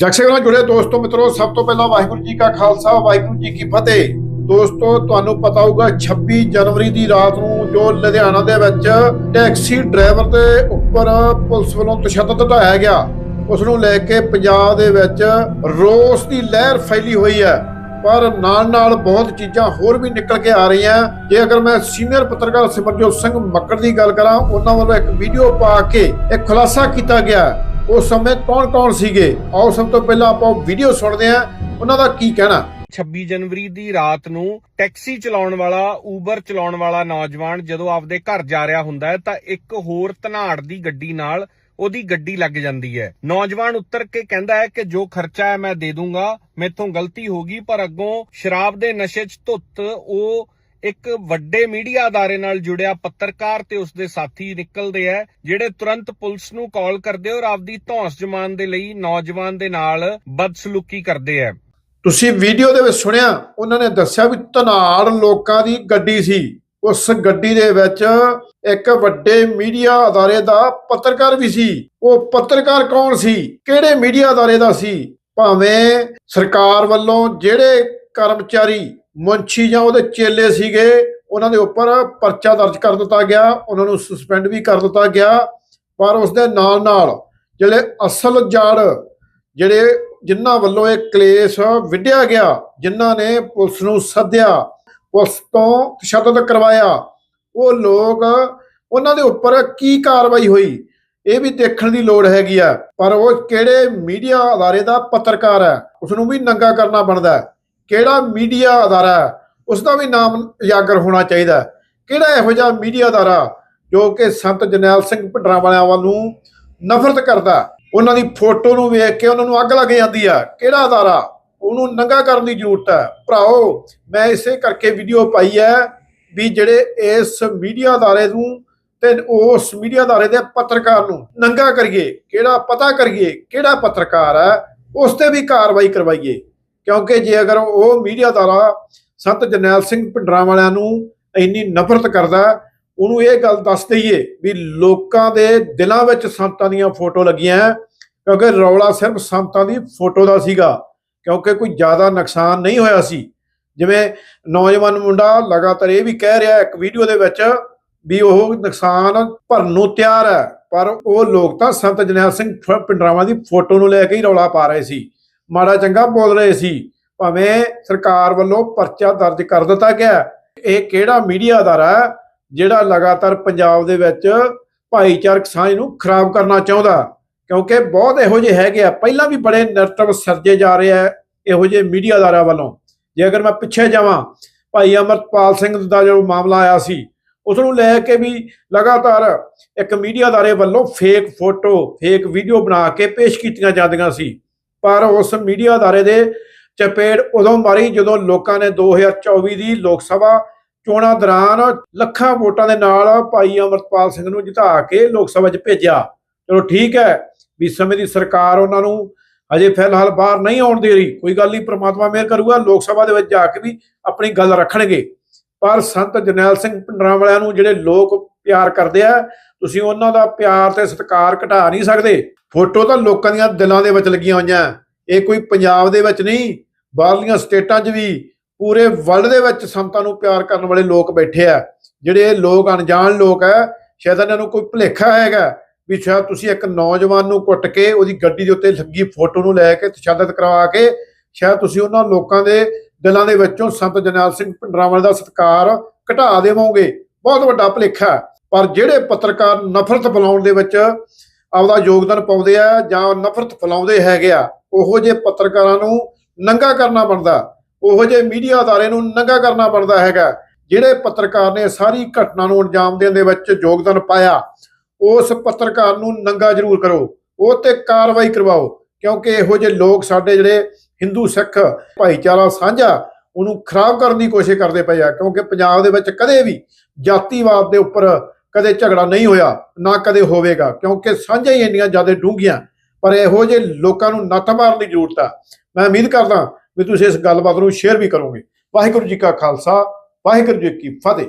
ਜਕਸੇ ਨਾਲ ਜੁੜੇ ਦੋਸਤੋ, ਮਿੱਤਰੋ, ਸਭ ਤੋਂ ਪਹਿਲਾਂ ਵਾਹਿਗੁਰੂ ਜੀ ਕਾ ਖਾਲਸਾ, ਵਾਹਿਗੁਰੂ ਜੀ ਕੀ ਫਤਿਹ। ਦੋਸਤੋ, ਤੁਹਾਨੂੰ ਪਤਾ ਹੋਊਗਾ 26 ਜਨਵਰੀ ਦੀ ਰਾਤ ਨੂੰ ਜੋ ਲੁਧਿਆਣਾ ਦੇ ਵਿੱਚ ਟੈਕਸੀ ਡਰਾਈਵਰ ਦੇ ਉੱਪਰ ਪੁਲਿਸ ਵੱਲੋਂ ਤਸ਼ੱਦਦ ਢਾਇਆ ਗਿਆ। ਉਸ ਨੂੰ ਲੈ ਕੇ ਪੰਜਾਬ ਦੇ ਵਿੱਚ ਰੋਸ ਦੀ ਲਹਿਰ ਫੈਲੀ ਹੋਈ ਹੈ। ਪਰ ਨਾਲ ਨਾਲ ਬਹੁਤ ਚੀਜ਼ਾਂ ਹੋਰ ਵੀ ਨਿਕਲ ਕੇ ਆ ਰਹੀਆਂ। ਜੇ ਅਗਰ ਮੈਂ ਸੀਨੀਅਰ ਪੱਤਰਕਾਰ ਸਿਮਰਜੋਤ ਸਿੰਘ ਮੱਕੜ ਦੀ ਗੱਲ ਕਰਾਂ, ਉਹਨਾਂ ਵੱਲੋਂ ਇੱਕ ਵੀਡੀਓ ਪਾ ਕੇ ਇੱਕ ਖੁਲਾਸਾ ਕੀਤਾ ਗਿਆ। ਉਸ ਸਮੇਂ ਕੌਣ-ਕੌਣ ਸੀਗੇ? ਆਓ ਸਭ ਤੋਂ ਪਹਿਲਾਂ ਆਪਾਂ ਵੀਡੀਓ ਸੁਣਦੇ ਹਾਂ। ਉਹਨਾਂ ਦਾ ਕੀ ਕਹਿਣਾ? 26 ਜਨਵਰੀ ਦੀ ਰਾਤ ਨੂੰ ਟੈਕਸੀ ਚਲਾਉਣ ਵਾਲਾ ਊਬਰ ਚਲਾਉਣ ਵਾਲਾ ਨੌਜਵਾਨ ਜਦੋਂ ਆਪਦੇ ਘਰ ਜਾ ਰਿਹਾ ਹੁੰਦਾ ਹੈ ਤਾਂ ਇੱਕ ਹੋਰ ਧਨਾੜ ਦੀ ਗੱਡੀ ਨਾਲ ਉਹਦੀ ਗੱਡੀ ਲੱਗ ਜਾਂਦੀ ਹੈ। ਨੌਜਵਾਨ ਉੱਤਰ ਕੇ ਕਹਿੰਦਾ ਹੈ ਕਿ ਜੋ ਖਰਚਾ ਹੈ ਮੈਂ ਦੇ ਦੂੰਗਾ, ਮੈਥੋਂ ਗਲਤੀ ਹੋ ਗਈ, ਪਰ ਅੱਗੋਂ ਸ਼ਰਾਬ ਦੇ ਨਸ਼ੇ 'ਚ ਧੁੱਤ, ਉਹ ਇੱਕ ਵੱਡੇ ਮੀਡੀਆ ਅਦਾਰੇ ਨਾਲ ਜੁੜਿਆ ਪੱਤਰਕਾਰ ਤੇ ਉਸਦੇ ਸਾਥੀ ਨਿਕਲਦੇ ਆ, ਜਿਹੜੇ ਤੁਰੰਤ ਪੁਲਿਸ ਨੂੰ ਕਾਲ ਕਰਦੇ ਔਰ ਆਪਦੀ ਧੌਂਸ ਜਮਾਨ ਦੇ ਲਈ ਨੌਜਵਾਨ ਦੇ ਨਾਲ ਬਦਸਲੂਕੀ ਕਰਦੇ ਆ। ਤੁਸੀਂ ਵੀਡੀਓ ਦੇ ਵਿੱਚ ਸੁਣਿਆ, ਉਹਨਾਂ ਨੇ ਦੱਸਿਆ ਵੀ ਧਨਾੜ ਲੋਕਾਂ ਦੀ ਗੱਡੀ ਸੀ। ਉਸ ਗੱਡੀ ਦੇ ਵਿੱਚ ਇੱਕ ਵੱਡੇ ਮੀਡੀਆ ਅਦਾਰੇ ਦਾ ਪੱਤਰਕਾਰ ਵੀ ਸੀ। ਉਹ ਪੱਤਰਕਾਰ ਕੌਣ ਸੀ? ਕਿਹੜੇ ਮੀਡੀਆ ਅਦਾਰੇ ਦਾ ਸੀ? ਭਾਵੇਂ ਸਰਕਾਰ ਵੱਲੋਂ ਜਿਹੜੇ ਕਰਮਚਾਰੀ ਮੁੰਸ਼ੀ ਜਾਂ ਉਹਦੇ ਚੇਲੇ ਸੀਗੇ, ਉਹਨਾਂ ਦੇ ਉੱਪਰ ਪਰਚਾ ਦਰਜ ਕਰ ਦਿੱਤਾ ਗਿਆ, ਉਹਨਾਂ ਨੂੰ ਸਸਪੈਂਡ ਵੀ ਕਰ ਦਿੱਤਾ ਗਿਆ, ਪਰ ਉਸ ਦੇ ਨਾਲ ਨਾਲ ਜਿਹੜੇ ਅਸਲ ਜੜ ਜਿਹੜੇ ਜਿਨ੍ਹਾਂ ਵੱਲੋਂ ਇਹ ਕਲੇਸ਼ ਵਿੱਢਿਆ ਗਿਆ, ਜਿਨ੍ਹਾਂ ਨੇ ਪੁਲਿਸ ਨੂੰ ਸੱਦਿਆ, ਪੁਲਿਸ ਤੋਂ ਤਸ਼ੱਦਦ ਕਰਵਾਇਆ, ਉਹ ਲੋਕ ਉਹਨਾਂ ਦੇ ਉੱਪਰ ਕੀ ਕਾਰਵਾਈ ਹੋਈ, ਇਹ ਵੀ ਦੇਖਣ ਦੀ ਲੋੜ ਹੈਗੀ ਆ, ਪਰ ਉਹ ਕਿਹੜੇ ਮੀਡੀਆ ਅਦਾਰੇ ਦਾ ਪੱਤਰਕਾਰ ਹੈ ਉਸ ਨੂੰ ਵੀ ਨੰਗਾ ਕਰਨਾ ਬਣਦਾ ਹੈ। ਕਿਹੜਾ ਮੀਡੀਆ ਅਦਾਰਾ ਹੈ ਉਸ ਦਾ ਵੀ ਨਾਮ ਉਜਾਗਰ ਹੋਣਾ ਚਾਹੀਦਾ ਕਿਹੜਾ ਇਹੋ ਜਿਹਾ ਮੀਡੀਆ ਅਦਾਰਾ ਜੋ ਕਿ ਸੰਤ ਜਰਨੈਲ ਸਿੰਘ ਭਿੰਡਰਾਂ ਵਾਲਿਆਂ ਵੱਲ ਨੂੰ ਨਫ਼ਰਤ ਕਰਦਾ ਉਹਨਾਂ ਦੀ ਫੋਟੋ ਨੂੰ ਵੇਖ ਕੇ ਉਹਨਾਂ ਨੂੰ ਅੱਗ ਲੱਗ ਜਾਂਦੀ ਆ ਕਿਹੜਾ ਅਦਾਰਾ ਉਹਨੂੰ ਨੰਗਾ ਕਰਨ ਦੀ ਜ਼ਰੂਰਤ ਹੈ। ਭਰਾਓ, ਮੈਂ ਇਸੇ ਕਰਕੇ ਵੀਡੀਓ ਪਾਈ ਹੈ ਵੀ ਜਿਹੜੇ ਇਸ ਮੀਡੀਆ ਅਦਾਰੇ ਨੂੰ ਤੇ ਉਸ ਮੀਡੀਆ ਅਦਾਰੇ ਦੇ ਪੱਤਰਕਾਰ ਨੂੰ ਨੰਗਾ ਕਰੀਏ, ਕਿਹੜਾ ਪਤਾ ਕਰੀਏ ਕਿਹੜਾ ਪੱਤਰਕਾਰ ਹੈ, ਉਸ ਤੇ ਵੀ ਕਾਰਵਾਈ ਕਰਵਾਈਏ। ਕਿਉਂਕਿ ਜੇ ਅਗਰ ਉਹ ਮੀਡੀਆ ਅਦਾਰਾ ਸੰਤ ਜਰਨੈਲ ਸਿੰਘ ਭਿੰਡਰਾਂ ਵਾਲਿਆਂ ਨੂੰ ਇੰਨੀ ਨਫ਼ਰਤ ਕਰਦਾ, ਉਹਨੂੰ ਇਹ ਗੱਲ ਦੱਸ ਦਈਏ ਵੀ ਲੋਕਾਂ ਦੇ ਦਿਲਾਂ ਵਿੱਚ ਸੰਤਾਂ ਦੀਆਂ ਫੋਟੋ ਲੱਗੀਆਂ, ਕਿਉਂਕਿ ਰੌਲਾ ਸਿਰਫ ਸੰਤਾਂ ਦੀ ਫੋਟੋ ਦਾ ਸੀਗਾ, ਕਿਉਂਕਿ ਕੋਈ ਜ਼ਿਆਦਾ ਨੁਕਸਾਨ ਨਹੀਂ ਹੋਇਆ ਸੀ। ਜਿਵੇਂ ਨੌਜਵਾਨ ਮੁੰਡਾ ਲਗਾਤਾਰ ਇਹ ਵੀ ਕਹਿ ਰਿਹਾ ਇੱਕ ਵੀਡੀਓ ਦੇ ਵਿੱਚ ਵੀ ਉਹ ਨੁਕਸਾਨ ਭਰਨ ਨੂੰ ਤਿਆਰ ਹੈ, ਪਰ ਉਹ ਲੋਕ ਤਾਂ ਸੰਤ ਜਰਨੈਲ ਸਿੰਘ ਫ- ਦੀ ਫੋਟੋ ਨੂੰ ਲੈ ਕੇ ਹੀ ਰੌਲਾ ਪਾ ਰਹੇ ਸੀ। ਮਾੜਾ ਚੰਗਾ ਬੋਲ ਰਹੇ ਸੀ, ਭਾਵੇਂ ਸਰਕਾਰ ਵੱਲੋਂ ਪਰਚਾ ਦਰਜ ਕਰ ਦਿੱਤਾ ਗਿਆ ਇਹ ਕਿਹੜਾ ਮੀਡੀਆ ਅਦਾਰਾ ਹੈ, ਜਿਹੜਾ ਲਗਾਤਾਰ ਪੰਜਾਬ ਦੇ ਵਿੱਚ ਭਾਈਚਾਰਕ ਸਾਂਝ ਨੂੰ ਖਰਾਬ ਕਰਨਾ ਚਾਹੁੰਦਾ ਕਿਉਂਕਿ ਬਹੁਤ ਇਹੋ ਜਿਹੇ ਹੈਗੇ ਆ, ਪਹਿਲਾਂ ਵੀ ਬੜੇ ਨਰਤਵ ਸਰਜੇ ਜਾ ਰਹੇ ਆ ਇਹੋ ਜਿਹੇ ਮੀਡੀਆ ਅਦਾਰਿਆਂ ਵੱਲੋਂ। ਜੇ ਅਗਰ ਮੈਂ ਪਿੱਛੇ ਜਾਵਾਂ, ਭਾਈ ਅਮਰਪਾਲ ਸਿੰਘ ਦਾ ਜੋ ਮਾਮਲਾ ਆਇਆ ਸੀ, ਉਸ ਨੂੰ ਲੈ ਕੇ ਵੀ ਲਗਾਤਾਰ ਇੱਕ ਮੀਡੀਆ ਅਦਾਰੇ ਵੱਲੋਂ ਫੇਕ ਫੋਟੋ ਫੇਕ ਵੀਡੀਓ ਬਣਾ ਕੇ ਪੇਸ਼ ਕੀਤੀਆਂ ਜਾਂਦੀਆਂ ਸੀ। ਪਰ ਉਸ ਮੀਡੀਆ ਅਦਾਰੇ ਦੇ ਚਪੇੜ ਉਦੋਂ ਮਾਰੀ ਜਦੋਂ ਲੋਕਾਂ ਨੇ 2024 ਦੀ ਲੋਕ ਸਭਾ ਚੋਣਾਂ ਦੌਰਾਨ ਲੱਖਾਂ ਵੋਟਾਂ ਦੇ ਨਾਲ ਭਾਈ ਅਮਰਪਾਲ ਸਿੰਘ ਨੂੰ ਜਿਤਾ ਕੇ ਲੋਕ ਸਭਾ 'ਚ ਭੇਜਿਆ। ਚਲੋ ਠੀਕ ਹੈ ਵੀ ਸਮੇਂ ਦੀ ਸਰਕਾਰ ਉਹਨਾਂ ਨੂੰ ਅਜੇ ਫਿਲਹਾਲ ਬਾਹਰ ਨਹੀਂ ਆਉਣ ਦੇ ਰਹੀ। ਕੋਈ ਗੱਲ ਨਹੀਂ, ਪ੍ਰਮਾਤਮਾ ਮਿਹਰ ਕਰੂਗਾ, ਲੋਕ ਸਭਾ ਦੇ ਵਿੱਚ ਜਾ ਕੇ ਵੀ ਆਪਣੀ ਗੱਲ ਰੱਖਣਗੇ। ਪਰ ਸੰਤ ਜਰਨੈਲ ਸਿੰਘ ਭਿੰਡਰਾਂ ਵਾਲਿਆਂ ਨੂੰ ਜਿਹੜੇ ਲੋਕ ਪਿਆਰ ਕਰਦੇ ਆ, ਤੁਸੀਂ ਉਹਨਾਂ ਦਾ ਪਿਆਰ ਤੇ ਸਤਿਕਾਰ ਘਟਾ ਨਹੀਂ ਸਕਦੇ। ਫੋਟੋ ਤਾਂ ਲੋਕਾਂ ਦੀਆਂ ਦਿਲਾਂ ਦੇ ਵਿੱਚ ਲੱਗੀਆਂ ਹੋਈਆਂ। ਇਹ ਕੋਈ ਪੰਜਾਬ ਦੇ ਵਿੱਚ ਨਹੀਂ, ਬਾਹਰਲੀਆਂ ਸਟੇਟਾਂ 'ਚ ਵੀ, ਪੂਰੇ ਵਰਲਡ ਦੇ ਵਿੱਚ ਸੰਤਾਂ ਨੂੰ ਪਿਆਰ ਕਰਨ ਵਾਲੇ ਲੋਕ ਬੈਠੇ ਆ। ਜਿਹੜੇ ਲੋਕ, ਅਣਜਾਣ ਲੋਕ ਆ, ਸ਼ਾਇਦ ਇਹਨਾਂ ਨੂੰ ਕੋਈ ਭੁਲੇਖਾ ਹੈਗਾ ਵੀ ਸ਼ਾਇਦ ਤੁਸੀਂ ਇੱਕ ਨੌਜਵਾਨ ਨੂੰ ਕੁੱਟ ਕੇ ਉਹਦੀ ਗੱਡੀ ਦੇ ਉੱਤੇ ਲੱਗੀ ਫੋਟੋ ਨੂੰ ਲੈ ਕੇ ਤਸ਼ੱਦਦ ਕਰਵਾ ਕੇ, ਸ਼ਾਇਦ ਤੁਸੀਂ ਉਹਨਾਂ ਲੋਕਾਂ ਦੇ ਦਿਲਾਂ ਦੇ ਵਿੱਚੋਂ ਸੰਤ ਜਰਨੈਲ ਸਿੰਘ ਭਿੰਡਰਾਂਵਾਲੇ ਦਾ ਸਤਿਕਾਰ ਘਟਾ ਦੇਵੋਗੇ। ਬਹੁਤ ਵੱਡਾ ਭੁਲੇਖਾ। ਪਰ ਜਿਹੜੇ ਪੱਤਰਕਾਰ ਨਫ਼ਰਤ ਫੈਲਾਉਣ ਦੇ ਵਿੱਚ ਆਪਦਾ ਯੋਗਦਾਨ ਪਾਉਂਦੇ ਆ ਜਾਂ ਨਫ਼ਰਤ ਫੈਲਾਉਂਦੇ ਹੈਗੇ ਆ, ਉਹੋ ਜਿਹੇ ਪੱਤਰਕਾਰਾਂ ਨੂੰ ਨੰਗਾ ਕਰਨਾ ਬਣਦਾ, ਉਹੋ ਜਿਹੇ ਮੀਡੀਆ ਅਦਾਰੇ ਨੂੰ ਨੰਗਾ ਕਰਨਾ ਬਣਦਾ ਹੈਗਾ। ਜਿਹੜੇ ਪੱਤਰਕਾਰ ਨੇ ਸਾਰੀ ਘਟਨਾ ਨੂੰ ਅੰਜਾਮ ਦੇਣ ਦੇ ਵਿੱਚ ਯੋਗਦਾਨ ਪਾਇਆ, ਉਸ ਪੱਤਰਕਾਰ ਨੂੰ ਨੰਗਾ ਜ਼ਰੂਰ ਕਰੋ, ਉਹ ਤੇ ਕਾਰਵਾਈ ਕਰਵਾਓ, ਕਿਉਂਕਿ ਇਹੋ ਜਿਹੇ ਲੋਕ ਸਾਡੇ ਜਿਹੜੇ ਹਿੰਦੂ ਸਿੱਖ ਭਾਈਚਾਰਾ ਸਾਂਝਾ, ਉਹਨੂੰ ਖਰਾਬ ਕਰਨ ਦੀ ਕੋਸ਼ਿਸ਼ ਕਰਦੇ ਪਏ ਆ, ਕਿਉਂਕਿ ਪੰਜਾਬ ਦੇ ਵਿੱਚ ਕਦੇ ਵੀ ਜਾਤੀਵਾਦ ਦੇ ਉੱਪਰ ਕਦੇ ਝਗੜਾ ਨਹੀਂ ਹੋਇਆ, ਨਾ ਕਦੇ ਹੋਵੇਗਾ, ਕਿਉਂਕਿ ਸਾਂਝਾ ਹੀ ਇੰਨੀਆਂ ਜ਼ਿਆਦਾ ਡੂੰਘੀਆਂ। ਪਰ ਇਹੋ ਜਿਹੇ ਲੋਕਾਂ ਨੂੰ ਨੱਥ ਮਾਰਨ ਦੀ ਜ਼ਰੂਰਤ ਆ। ਮੈਂ ਉਮੀਦ ਕਰਦਾ ਵੀ ਤੁਸੀਂ ਇਸ ਗੱਲਬਾਤ ਨੂੰ ਸ਼ੇਅਰ ਵੀ ਕਰੋਗੇ। ਵਾਹਿਗੁਰੂ ਜੀ ਕਾ ਖਾਲਸਾ, ਵਾਹਿਗੁਰੂ ਜੀ ਕੀ ਫਤਿਹ।